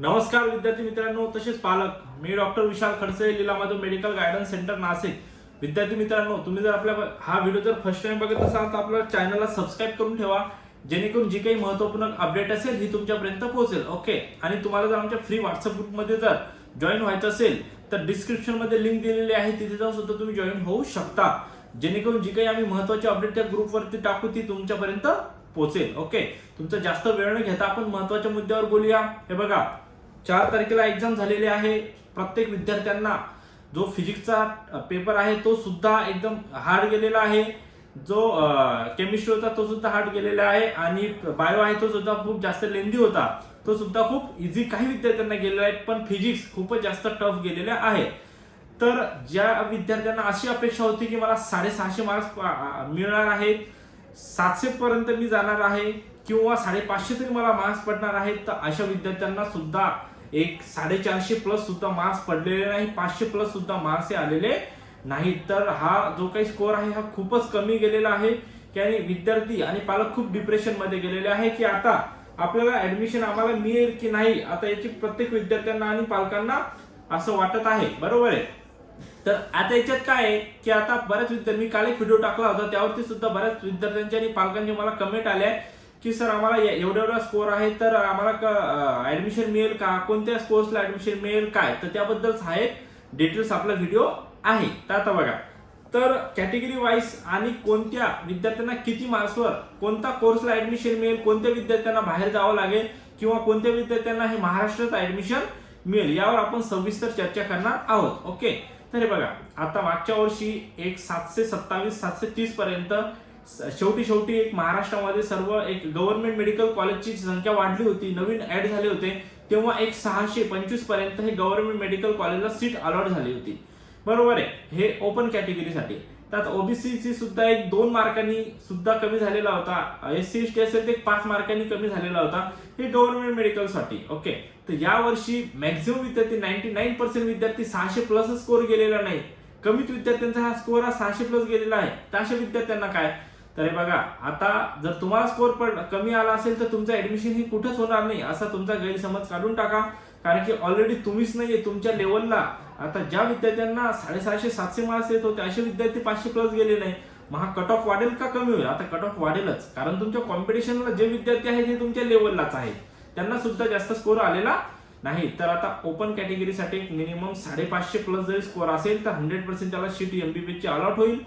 नमस्कार विद्यार्थी मित्रांनो तसेच पालक मी doctor Vishal Khadse Leelamadhav medical guidance centre Nashik. विद्यार्थी मित्रांनो तुम्ही जर आपल्या हा व्हिडिओ जर फर्स्ट टाइम बघत असाल तर आपल्या चॅनलला सबस्क्राईब करून ठेवा. जेणेकरून जी काही महत्त्वपूर्ण अपडेट असेल ही तुमच्यापर्यंत पोहोचेल. ओके आणि तुम्हाला जर आमच्या फ्री व्हॉट्सअप ग्रुपमध्ये जर जॉईन व्हायचं असेल तर डिस्क्रिप्शनमध्ये लिंक दिलेली आहे. तिथे जाऊन सुद्धा तुम्ही जॉईन होऊ शकता. जेणेकरून जी काही आम्ही महत्वाची अपडेट त्या ग्रुपवरती टाकू ती तुमच्यापर्यंत पोहोचेल. ओके तुमचा जास्त वेळ न घेता आपण महत्त्वाच्या मुद्द्यावर बोलूया. हे बघा चार तारखेला एक्झाम झालेली आहे. प्रत्येक विद्यार्थ्यांना जो फिजिक्सचा पेपर आहे तो सुद्धा एकदम हार्ड गेलेला आहे. जो केमिस्ट्री होता तो सुद्धा हार्ड गेलेला आहे. आणि बायो आहे तो सुद्धा खूप जास्त लेंदी होता. तो सुद्धा खूप इझी काही विद्यार्थ्यांना गेलेला आहे पण फिजिक्स खूपच जास्त टफ गेलेला आहे. तर ज्या विद्यार्थ्यांना अशी अपेक्षा होती की मला साडेसहाशे मार्क्स मिळणार आहेत सातशे पर्यंत मी जाणार आहे किंवा साडेपाचशे तरी मला मार्क्स पडणार आहेत तर अशा विद्यार्थ्यांना सुद्धा एक साडेचारशे प्लस सुद्धा मार्क्स पडलेले नाही पाचशे प्लस सुद्धा मार्क्स हे आलेले नाही तर हा जो काही स्कोअर आहे हा खूपच कमी गेलेला आहे. की आणि विद्यार्थी आणि पालक खूप डिप्रेशनमध्ये गेलेले आहे की आता आपल्याला ऍडमिशन आम्हाला मिळेल की नाही आता याची प्रत्येक विद्यार्थ्यांना आणि पालकांना असं वाटत आहे. बरोबर आहे? तर आता याच्यात काय आहे की आता बऱ्याच विद्यार्थी मी काल एक व्हिडिओ टाकला होता त्यावरती सुद्धा बऱ्याच विद्यार्थ्यांच्या आणि पालकांचे मला कमेंट आले. आहे की सर आम्हाला या- एवढा एवढा स्कोर आहे तर आम्हाला ऍडमिशन मिळेल का? कोणत्या स्कोर्सला ऍडमिशन मिळेल काय? तर त्याबद्दल हा एक डिटेल्स आपला व्हिडिओ आहे. तर आता बघा. तर कॅटेगरी वाईज आणि कोणत्या विद्यार्थ्यांना किती मार्क्सवर कोणता कोर्सला ऍडमिशन मिळेल कोणत्या विद्यार्थ्यांना बाहेर जावं लागेल किंवा कोणत्या विद्यार्थ्यांना हे महाराष्ट्रात ऍडमिशन मिळेल यावर आपण सविस्तर चर्चा करणार आहोत. ओके तर हे बघा. आता मागच्या वर्षी एक सातशे सत्तावीस सातशे तीस पर्यंत शेवटी शेवटी एक महाराष्ट्रामध्ये सर्व एक गव्हर्नमेंट मेडिकल कॉलेजची संख्या वाढली होती नवीन ऍड झाले होते तेव्हा एक सहाशे पंचवीसपर्यंत हे गव्हर्नमेंट मेडिकल कॉलेजला सीट अलॉट झाली होती. बरोबर आहे. हे ओपन कॅटेगरीसाठी त्यात ओबीसी ची सुद्धा एक दोन मार्कांनी सुद्धा कमी झालेला होता. एस सी एस टी असेल ते एक पाच मार्कांनी कमी झालेला होता. हे गव्हर्नमेंट मेडिकलसाठी. ओके तर या वर्षी मॅक्झिमम विद्यार्थी नाईन्टी नाईन पर्सेंट विद्यार्थी सहाशे प्लस स्कोर गेलेला नाही. कमीत विद्यार्थ्यांचा हा स्कोर हा सहाशे प्लस गेलेला आहे. तर अशा विद्यार्थ्यांना काय? तर हे बघा आता जर तुम्हाला स्कोर पण कमी आला असेल तर तुमचं ऍडमिशन हे कुठंच होणार नाही असा तुमचा गैरसमज काढून टाका. कारण की ऑलरेडी तुम्हीच नाहीये तुमच्या लेवलला आता ज्या विद्यार्थ्यांना साडेसहाशे सातशे मार्क्स येत होते असे विद्यार्थी पाचशे प्लस गेले नाही. मग हा कट ऑफ वाढेल का कमी होईल? आता कट ऑफ वाढेलच. कारण तुमच्या कॉम्पिटिशनला जे विद्यार्थी आहेत ते तुमच्या लेवललाच आहेत. त्यांना सुद्धा जास्त स्कोर आलेला नाही. तर आता ओपन कॅटेगरीसाठी मिनिमम साडेपाचशे प्लस जरी स्कोर असेल तर हंड्रेड पर्सेंट त्याला seat M B B allot होईल.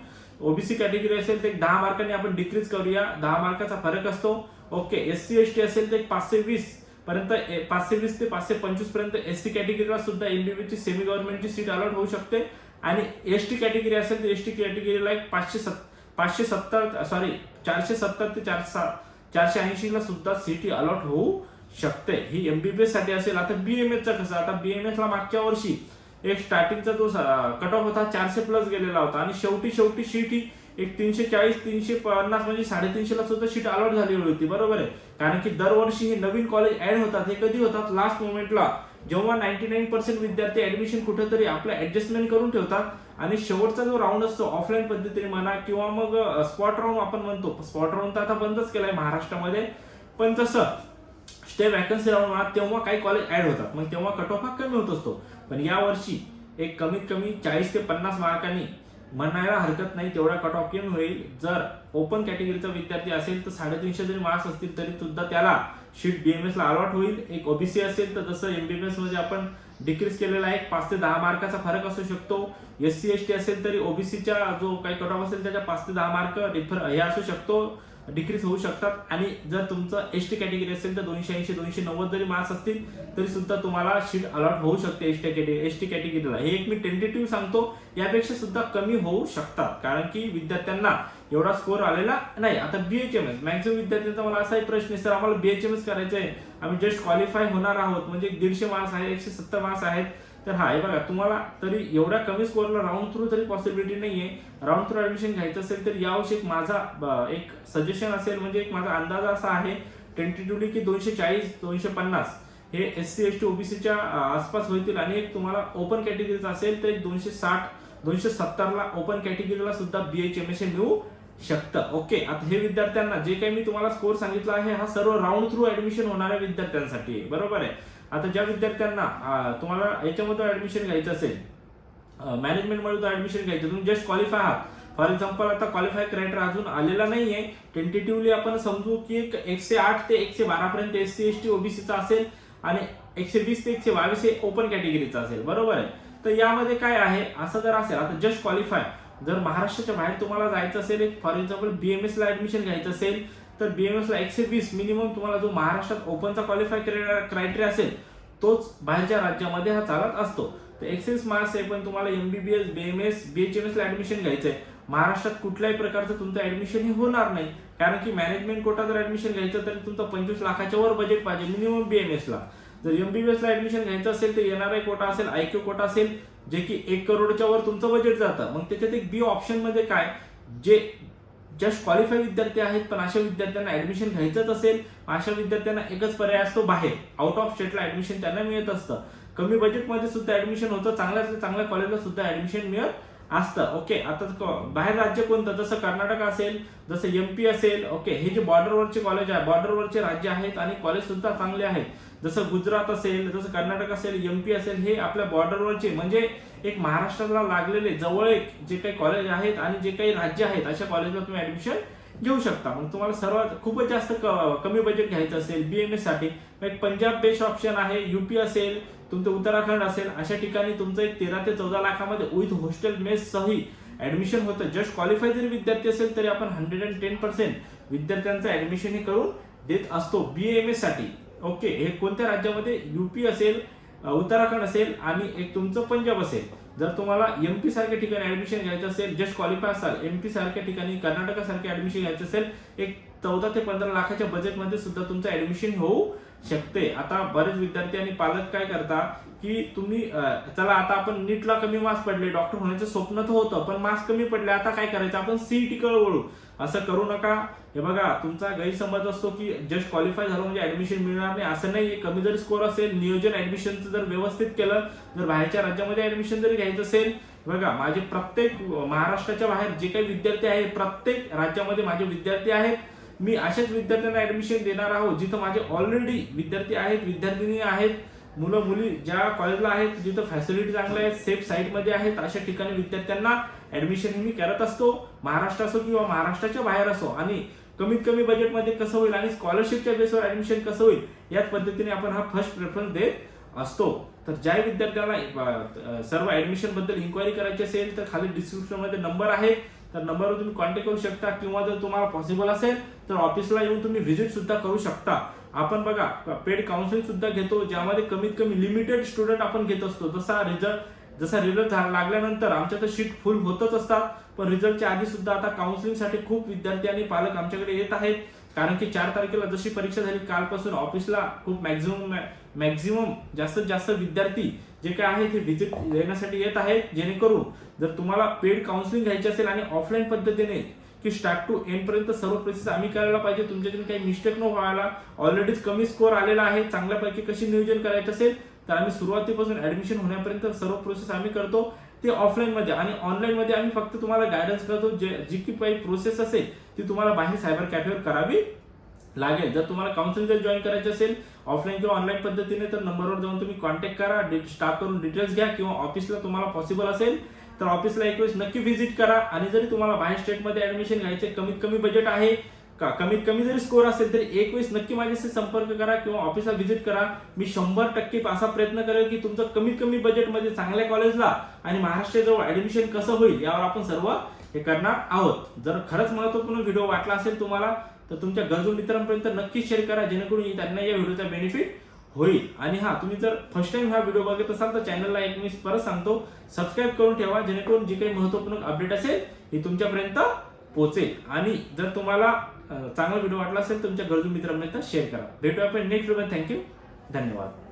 ओबीसी कॅटेगरी असेल तर एक दहा मार्कांनी आपण डिक्रीज करूया. दहा मार्काचा फरक असतो. Okay S C S T असेल तर एक पाचशे वीस पर्यंत ए- पाचशे वीस ते पाचशे पंचवीसपर्यंत एस सी कॅटेगरीला सुद्धा एमबीबीची सेमी गव्हर्नमेंटची सीट अलॉट होऊ शकते. आणि एस टी कॅटेगरी असेल तर एस टी कॅटेगरीला एक पाचशे सत् पाचशे सत्तर सॉरी चारशे सत्तर ते चारशे चारशे ऐंशीला सुद्धा सीटी अलॉट होऊ शकते. ही एमबीबीएससाठी असेल. आता बीएमएसचा कसं? आता बीएमएसला मागच्या वर्षी एक स्टार्टिंगचा जो कट ऑफ होता चारशे प्लस गेलेला होता. आणि शेवटी शेवटी शीट ही एक तीनशे चाळीस तीनशे पन्नास म्हणजे साडेतीनशेला सुद्धा शीट अलॉट झालेली होती. बरोबर आहे? कारण की दरवर्षी हे नवीन कॉलेज ऍड होतात. हे कधी होतात? लास्ट मोमेंटला जेव्हा नाईन्टी नाईन पर्सेंट विद्यार्थी ऍडमिशन कुठेतरी आपलं ऍडजस्टमेंट करून ठेवतात आणि शेवटचा जो राऊंड असतो ऑफलाईन पद्धतीने म्हणा किंवा मग स्पॉट राऊंड आपण म्हणतो. स्पॉट राऊंड तर आता बंदच केलाय महाराष्ट्रामध्ये. पण तसं स्टे वॅकन्सी राऊंड म्हणा तेव्हा काही कॉलेज ऍड होतात. मग तेव्हा कट ऑफ हा कमी होत असतो. पण यावर्षी एक कमीत कमी चाळीस ते पन्नास मार्कांनी म्हणायला हरकत नाही तेवढा कट ऑफ कमी होईल. जर ओपन कॅटेगरीचा विद्यार्थी असेल तर साडेतीनशे जरी मार्क्स असतील तरी सुद्धा त्याला शीट बीएमएस ला अलॉट होईल. एक ओबीसी असेल तर जसं एमबीबीएसमध्ये आपण डिक्रीज केलेला आहे. पाच ते दहा मार्काचा फरक असू शकतो. एस सी एस टी असेल तरी ओबीसीचा जो काही कट ऑफ असेल त्याच्या पाच ते दहा मार्क डिफर हे असू शकतो. डिक्रीज होऊ शकतात. आणि जर तुमचं एस टी कॅटेगरी असेल तर दोनशे ऐंशी दोनशे नव्वद जरी मार्क्स असतील तरी सुद्धा तुम्हाला शीट अलॉट होऊ शकते S T category S T कॅटेगरीला हे एक मी टेंटेटिव्ह सांगतो. यापेक्षा सुद्धा कमी होऊ शकतात. कारण की विद्यार्थ्यांना एवढा स्कोर आलेला नाही. आता बीएचएमएस मॅक्झिमम विद्यार्थ्यांचा मला असाही प्रश्न आहे सर आम्हाला बीएचएमएस करायचं आहे. आम्ही जस्ट क्वालिफाय होणार आहोत. म्हणजे दीडशे मार्क्स आहेत एकशे सत्तर मार्क्स आहेत. तर हा हे बघा तुम्हाला तरी एवढ्या कमी स्कोअरला राऊंड थ्रू तरी पॉसिबिलिटी नाही आहे राऊंड थ्रू ऍडमिशन घ्यायचं असेल तर यावर्षी एक माझा एक सजेशन असेल म्हणजे एक माझा अंदाज असा आहे टेंटेटिव्हली की दोनशे चाळीस दोनशे पन्नास. हे एस सी एस टी ओबीसीच्या आसपास होतील आणि एक तुम्हाला ओपन कॅटेगरीचा असेल तर एक दोनशे साठ दोनशे सत्तरला ओपन कॅटेगरीला सुद्धा बी एच एम बीएचएमएस मिळू शकतं. ओके आता हे विद्यार्थ्यांना जे काही मी तुम्हाला स्कोर सांगितला आहे हा सर्व राऊंड थ्रू ऍडमिशन होणाऱ्या विद्यार्थ्यांसाठी आहे. बरोबर आहे? आता ज्या विद्यार्थ्यांना तुम्हाला याच्यामधून ऍडमिशन घ्यायचं असेल मॅनेजमेंटमधून ऍडमिशन घ्यायचं तुम्ही जस्ट क्वालिफाय आहात. फॉर एक्झाम्पल आता क्वालिफाय क्रायटेरिया अजून आलेला नाहीये. टेंटेटिव्हली आपण समजू की एक एकशे आठ ते एकशे बारा पर्यंत एस सी एस टी ओबीसीचा असेल आणि एकशे वीस ते एकशे बावीस हे ओपन कॅटेगरीचा असेल. बरोबर आहे? तर यामध्ये काय आहे? असं जर असेल आता जस्ट क्वालिफाय जर महाराष्ट्राच्या बाहेर तुम्हाला जायचं असेल एक फॉर एक्झाम्पल बी एम एसला ॲडमिशन घ्यायचं असेल तर बी एम एसला एकशे वीस मिनिमम तुम्हाला जो महाराष्ट्रात ओपनचा क्वालिफाय क्रायटेरिया असेल तोच बाहेरच्या राज्यामध्ये हा चालत असतो. तर एक्सेस मार्क्स आहे पण तुम्हाला M B B S B M S B H M एसला admission घ्यायचं आहे महाराष्ट्रात कुठल्याही प्रकारचं तुमचं ॲडमिशनही हे होणार नाही. कारण की मॅनेजमेंट कोटा जर ॲडमिशन घ्यायचं तर तुमचं पंचवीस लाखाच्या वर बजेट पाहिजे मिनिमम बी एम एसला जर एम बी बी एसला ॲडमिशन घ्यायचं असेल तर एन आर आय कोटा असेल आय क्यू कोटा असेल जे की एक करोडच्या वर तुमचं बजेट जातं. मग त्याच्यात एक बी ऑप्शनमध्ये काय? जे जस्ट क्वालिफाय विद्यार्थी आहेत पण अशा विद्यार्थ्यांना ऍडमिशन घ्यायचंच असेल अशा विद्यार्थ्यांना एकच पर्याय असतो बाहेर. आउट ऑफ स्टेटला ऍडमिशन त्यांना मिळत असतं. कमी बजेटमध्ये सुद्धा ऍडमिशन होतं चांगल्या चांगल्या कॉलेजला सुद्धा ऍडमिशन मिळत असतं. ओके आता बाहेर राज्य कोणतं? जसं कर्नाटक असेल जसं एमपी असेल ओके हे जे बॉर्डरवरचे कॉलेज आहे बॉर्डरवरचे राज्य आहेत आणि कॉलेज सुद्धा चांगले आहेत. जसं गुजरात असेल जसं कर्नाटक असेल एमपी असेल हे आपल्या बॉर्डरवरचे म्हणजे एक महाराष्ट्राला लागलेले जवळ एक जे काही कॉलेज आहेत आणि जे काही राज्य आहेत अशा कॉलेजला तुम्ही ऍडमिशन घेऊ शकता. मग तुम्हाला सर्वात खूपच जास्त क- कमी बजेट घ्यायचं असेल बी एम एससाठी एक पंजाब बेस्ट ऑप्शन आहे युपी असेल तुमचं उत्तराखंड असेल अशा ठिकाणी तुमचं एक तेरा ते चौदा लाखामध्ये विथ हॉस्टेल मेस सही ऍडमिशन होतं. जस्ट क्वालिफाय जरी विद्यार्थी असेल तरी आपण हंड्रेड अँड टेन पर्सेंट विद्यार्थ्यांचं ऍडमिशन हे करून देत असतो बी एमसाठी. ओके हे कोणत्या राज्यामध्ये? युपी असेल उत्तराखंड असेल आणि एक तुमचं पंजाब असेल. जर तुम्हाला एमपी सारख्या ठिकाणी ऍडमिशन घ्यायचं असेल जस्ट क्वालिफाय असाल एमपी सारख्या ठिकाणी कर्नाटकासारख्या सारखे ऍडमिशन घ्यायचं असेल एक चौदा ते पंधरा लाखाच्या बजेटमध्ये सुद्धा तुमचं ऍडमिशन होऊ शकते. आता बरेच विद्यार्थी आणि पालक काय करता की तुम्ही चला आता आपण नीटला कमी मार्क्स पडले डॉक्टर होण्याचं स्वप्न तर होतं पण मार्क्स कमी पडले आता काय करायचं? आपण सीईटी कडे वळू. असं करू नका. हे बघा तुमचा गैरसमज असतो की जस्ट क्वालिफाय झालं म्हणजे ऍडमिशन मिळणार नाही असं नाही. कमी जरी स्कोर असेल नियोजन ऍडमिशनचं जर व्यवस्थित केलं जर बाहेरच्या राज्यामध्ये ऍडमिशन जरी घ्यायचं असेल बघा माझे प्रत्येक महाराष्ट्राच्या बाहेर जे काही विद्यार्थी आहेत प्रत्येक राज्यामध्ये माझे विद्यार्थी आहेत मी अशाच विद्यार्थ्यांना ऍडमिशन देणार आहोत जिथं माझे ऑलरेडी विद्यार्थी आहेत विद्यार्थिनी आहेत मुलं मुली ज्या कॉलेजला आहेत जिथं फॅसिलिटी चांगल्या आहेत सेफ साईटमध्ये आहेत अशा ठिकाणी विद्यार्थ्यांना ऍडमिशन हे मी करत असतो महाराष्ट्र असो किंवा महाराष्ट्राच्या बाहेर असो. आणि कमीत कमी बजेटमध्ये कसं होईल आणि स्कॉलरशिपच्या बेसवर ऍडमिशन कसं होईल याच पद्धतीने आपण हा फर्स्ट प्रेफरन्स देत असतो. तर ज्या विद्यार्थ्यांना सर्व ऍडमिशनबद्दल इन्क्वायरी करायची असेल तर खाली डिस्क्रिप्शनमध्ये नंबर आहे. तर नंबरवर तुम्ही कॉन्टॅक्ट करू शकता. किंवा जर तुम्हाला पॉसिबल असेल तर ऑफिसला येऊन तुम्ही व्हिजिट सुद्धा करू शकता. आपण बघा पेड काउन्सिलिंग सुद्धा घेतो ज्यामध्ये कमीत कमी लिमिटेड स्टुडंट आपण घेत असतो. जसा रिझल्ट जसा रिझल्ट लागल्यानंतर आमच्या तर शीट फुल होतच असतात पण रिझल्टच्या आधी सुद्धा आता काउन्सिलिंगसाठी खूप विद्यार्थी आणि पालक आमच्याकडे येत आहेत. कारण की चार तारखेला जशी परीक्षा झाली कालपासून ऑफिसला खूप मॅक्झिमम मॅक्झिमम जास्तीत जास्त विद्यार्थी जे काय आहेत ते व्हिजिट देण्यासाठी येत आहेत. जेणेकरून जर तुम्हाला पेड काउन्सिलिंग घ्यायची असेल आणि ऑफलाईन पद्धतीने की स्टार्ट टू एंड पर्यंत सर्व प्रोसेस आम्ही करायला पाहिजे तुमच्याकडून काही मिस्टेक न व्हायला ऑलरेडीच कमी स्कोअर आलेला आहे चांगल्यापैकी कशी नियोजन करायचं असेल तर आम्ही सुरुवातीपासून ऍडमिशन होण्यापर्यंत सर्व प्रोसेस आम्ही करतो. ते ऑफलाईनमध्ये आणि ऑनलाईनमध्ये आम्ही फक्त तुम्हाला गायडन्स करतो. जे जी की काही प्रोसेस असेल ती तुम्हाला बाहेर सायबर कॅफेवर करावी लागेल. जर तुम्हाला काउन्सिलिंग जर जॉईन करायचे असेल ऑफलाईन किंवा ऑनलाईन पद्धतीने तर नंबरवर जाऊन तुम्ही कॉन्टॅक्ट करा. स्टाफ करून डिटेल्स घ्या किंवा ऑफिसला तुम्हाला पॉसिबल असेल तर ऑफिसला एक वेळेस नक्की व्हिजिट करा. आणि जरी तुम्हाला बाहेर स्टेटमध्ये ऍडमिशन घ्यायचे कमीत कमी बजेट आहे का? कमीत कमी जरी स्कोर असेल तरी एक वेळेस नक्की माझ्याशी संपर्क करा किंवा ऑफिसला व्हिजिट करा. मी शंभर टक्के असा प्रयत्न करेल की तुमचं कमीत कमी बजेटमध्ये चांगल्या कॉलेजला आणि महाराष्ट्राजवळ ऍडमिशन कसं होईल यावर आपण सर्व हे करणार आहोत. जर खरंच महत्त्वपूर्ण व्हिडिओ वाटला असेल तुम्हाला तर तुमच्या गरजू मित्रांपर्यंत नक्की शेअर करा जेणेकरून त्यांना या व्हिडिओचा बेनिफिट होईल. आणि हा तुम्ही जर फर्स्ट टाइम हा व्हिडिओ बघत असाल तर चॅनलला एक मी परत सांगतो सबस्क्राईब करून ठेवा जेणेकरून जी काही महत्त्वपूर्ण अपडेट असेल ही तुमच्यापर्यंत पोहोचेल. आणि जर तुम्हाला चांगला व्हिडिओ वाटला असेल तुमच्या गरजू मित्रांपर्यंत शेअर करा. भेटूया आपण नेक्स्ट व्हिडिओ थँक्यू धन्यवाद.